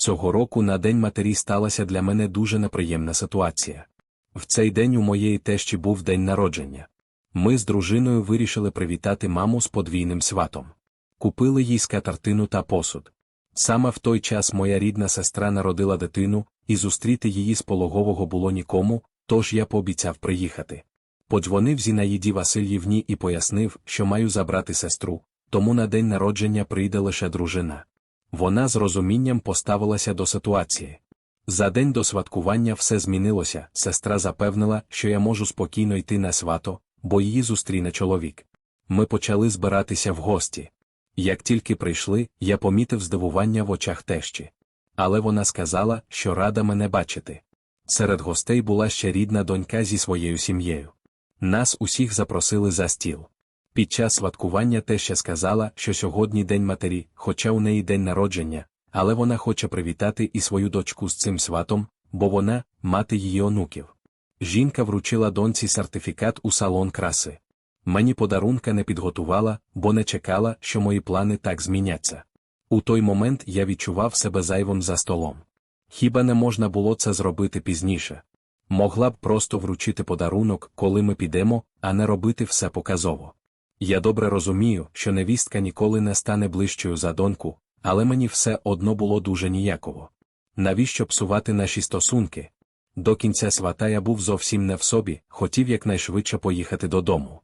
Цього року на День матері сталася для мене дуже неприємна ситуація. В цей день у моєї тещі був день народження. Ми з дружиною вирішили привітати маму з подвійним сватом. Купили їй скатертину та посуд. Саме в той час моя рідна сестра народила дитину, і зустріти її з пологового було нікому, тож я пообіцяв приїхати. Подзвонив Зінаїді Васильівні і пояснив, що маю забрати сестру, тому на день народження прийде лише дружина. Вона з розумінням поставилася до ситуації. За день до святкування все змінилося, сестра запевнила, що я можу спокійно йти на свято, бо її зустріне чоловік. Ми почали збиратися в гості. Як тільки прийшли, я помітив здивування в очах тещі. Але вона сказала, що рада мене бачити. Серед гостей була ще рідна донька зі своєю сім'єю. Нас усіх запросили за стіл. Під час святкування теща сказала, що сьогодні День матері, хоча у неї день народження, але вона хоче привітати і свою дочку з цим сватом, бо вона мати її онуків. Жінка вручила доньці сертифікат у салон краси. Мені подарунка не підготувала, бо не чекала, що мої плани так зміняться. У той момент я відчував себе зайвим за столом. Хіба не можна було це зробити пізніше? Могла б просто вручити подарунок, коли ми підемо, а не робити все показово. Я добре розумію, що невістка ніколи не стане ближчою за доньку, але мені все одно було дуже ніяково. Навіщо псувати наші стосунки? До кінця свата я був зовсім не в собі, хотів якнайшвидше поїхати додому.